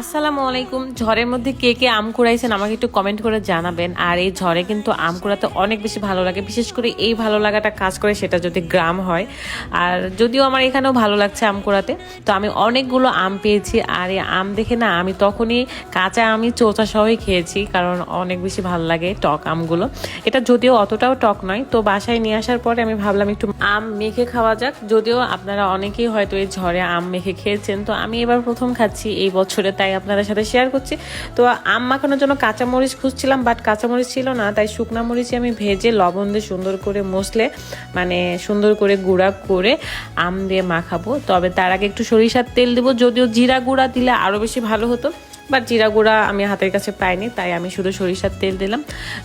আসসালামু আলাইকুম। ঝড়ের মধ্যে কে কে আম কুড়াইছেন আমাকে একটু কমেন্ট করে জানাবেন। আর এই ঝড়ে কিন্তু আম কুড়াতে অনেক বেশি ভালো লাগে। বিশেষ করে এই ভালো লাগাটা কাজ করে সেটা যদি গ্রাম হয়। আর যদিও আমার এখানেও ভালো লাগছে আম কুড়াতে, তো আমি অনেকগুলো আম পেয়েছি। আর এই আম দেখে না আমি তখনই কাঁচা আমি চোচা সহই খেয়েছি, কারণ অনেক বেশি ভালো লাগে টক আমগুলো। এটা যদিও অতটাও টক নয়, তো বাসায় নিয়ে আসার পরে আমি ভাবলাম একটু আম মেখে খাওয়া যাক। যদিও আপনারা অনেকেই হয়তো এই ঝড়ে আম মেখে খেয়েছেন, তো আমি এবার প্রথম খাচ্ছি এই বছরে, তাই আপনাদের সাথে শেয়ার করছি। তো আম মাখানোর জন্য কাঁচামরিচ খুঁজছিলাম বাট কাঁচামরিচ ছিল না, তাই শুকনা মরিচই আমি ভেজে লবণ দিয়ে সুন্দর করে মশলে মানে সুন্দর করে গুঁড়া করে আম দিয়ে মাখাবো। তবে তার আগে একটু সরিষার তেল দেবো, যদিও জিরা গুঁড়া দিলে আরও বেশি ভালো হতো। বাট জিরা গুঁড়া আমি হাতের কাছে পাইনি, তাই আমি শুধু সরিষার তেল দিলাম,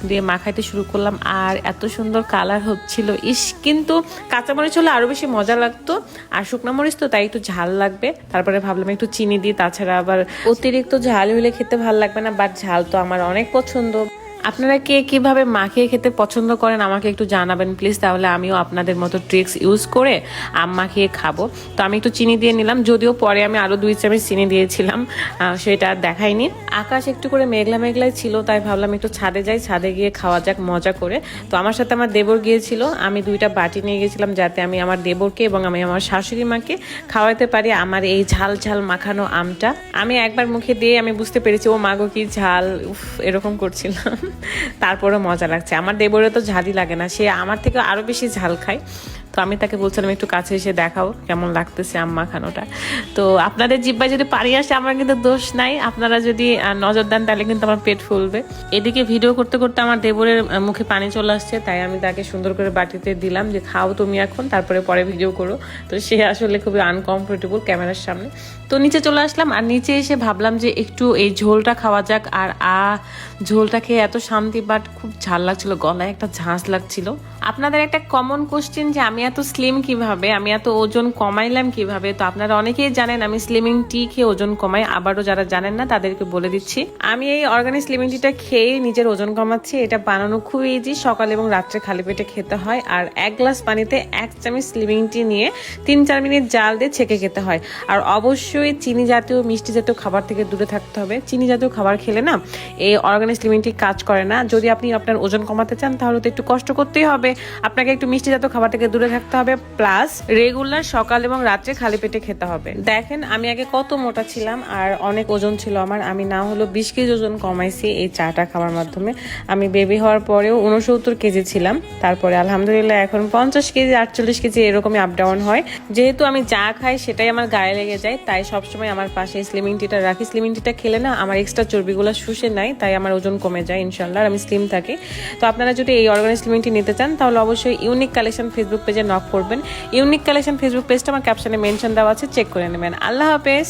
দিয়ে মাখাইতে শুরু করলাম। আর এত সুন্দর কালার হচ্ছিল, ইস, কিন্তু কাঁচামরিচ হলে আরও বেশি মজা লাগতো, আর শুকনো মরিচ তো তাই একটু ঝাল লাগবে। তারপরে ভাবলাম একটু চিনি দিই, তাছাড়া আবার অতিরিক্ত ঝাল হলে খেতে ভালো লাগবে না, বাট ঝাল তো আমার অনেক পছন্দ। আপনারা কে কীভাবে মাখিয়ে খেতে পছন্দ করেন আমাকে একটু জানাবেন প্লিজ তাহলে আমিও আপনাদের মতো ট্রিক্স ইউজ করে আম মাখিয়ে খাব। তো আমি একটু চিনি দিয়ে নিলাম, যদিও পরে আমি আরও দুই চামচ চিনি দিয়েছিলাম সেটা দেখাইনি। আকাশ একটু করে মেঘলা মেঘলাই ছিল, তাই ভাবলাম একটু ছাদে যাই, ছাদে গিয়ে খাওয়া যাক, মজা করে। তো আমার সাথে আমার দেবর গিয়েছিল, আমি দুইটা বাটি নিয়ে গেছিলাম যাতে আমি আমার দেবরকে এবং আমি আমার শাশুড়ি মাকে খাওয়াতে পারি আমার এই ঝাল ঝাল মাখানো আমটা। আমি একবার মুখে দিয়ে আমি বুঝতে পেরেছি, ও মাগো কি ঝাল। উফ, এরকম করছিলাম। তারপরে মজা লাগছে। আমার দেবরে তো ঝালই লাগে না, সে আমার থেকে আরও বেশি ঝাল খায়। তো আমি তাকে বলছিলাম, একটু কাছে এসে দেখাও কেমন লাগতেছে আম মাখানোটা তো আপনাদের জিব্বায় যদি পারি আসে, আমার কিন্তু দোষ নাই। আপনারা যদি নজর দেন, তাহলে কিন্তু আমার পেট ফুলবে। এদিকে ভিডিও করতে করতে আমার দেবরের মুখে পানি চলে আসছে, তাই আমি তাকে সুন্দর করে বাটিতে দিলাম যে, খাও তুমি এখন, তারপরে পরে ভিডিও করো। তো সে আসলে খুবই আনকমফোর্টেবল ক্যামেরার সামনে। তো নিচে চলে আসলাম, আর নিচে এসে ভাবলাম যে, একটু এই ঝোলটা খাওয়া যাক, আর, আ, ঝোলটা খেয়ে এত শান্তি, বাট খুব ঝাল লাগছিল, গলায় একটা ঝাঁস লাগছিল। আপনাদের একটা কমন কোশ্চেন যে, আমি এত স্লিম কীভাবে? আমি এত ওজন কমাইলাম কীভাবে? তো আপনারা অনেকেই জানেন আমি স্লিমিং টি খেয়ে ওজন কমাই, আবারও যারা জানেন না তাদেরকে বলে দিচ্ছি। আমি এই অর্গানিক স্লিমিং টিটা খেয়ে নিজের ওজন কমাচ্ছি, এটা বানানো খুব ইজি সকাল এবং রাত্রে খালি পেটে খেতে হয়। আর এক গ্লাস পানিতে এক চামচ স্লিমিং টি নিয়ে তিন চার মিনিট জাল দিয়ে ছেঁকে খেতে হয়। আর অবশ্যই চিনি জাতীয়, মিষ্টি জাতীয় খাবার থেকে দূরে থাকতে হবে। চিনি জাতীয় খাবার খেলে না এই অর্গানিক স্লিমিং টি কাজ করে না। যদি আপনি আপনার ওজন কমাতে চান তাহলে তো একটু কষ্ট করতেই হবে। আপনাকে একটু মিষ্টি জাতীয় খাবার থেকে দূরে থাকতে হবে প্লাস রেগুলার সকাল এবং রাত্রে খালি পেটে খেতে হবে। দেখেন, আমি আগে কত মোটা ছিলাম আর অনেক ওজন ছিল আমার। আমি না হলো বিশ কেজি ওজন কমাইছি এই চাটা খাওয়ার মাধ্যমে। আমি বেবি হওয়ার পরেও উনসত্তর কেজি ছিলাম। তারপরে আলহামদুলিল্লাহ এখন পঞ্চাশ কেজি, আটচল্লিশ কেজি এরকমই আপ ডাউন হয়। যেহেতু আমি যা খাই, সেটাই আমার গায়ে লেগে যায়। তাই সবসময় আমার পাশে স্লিমিং টিটা রাখি। স্লিমিং টিটা খেলে না আমার এক্সট্রা চর্বিগুলো শুষে নাই তাই আমার ওজন কমে যায় ইনশাল্লাহ আমি স্লিম থাকি। তো আপনারা যদি এই অর্গানিক স্লিমিং টি নিতে চান, তাহলে অবশ্যই ইউনিক কালেকশন ফেসবুক পেজে নক করবেন। ইউনিক কালেকশন ফেসবুক পেজটা আমার ক্যাপশনে মেনশন দেওয়া আছে চেক করে নেবেন। আল্লাহ হাফেজ।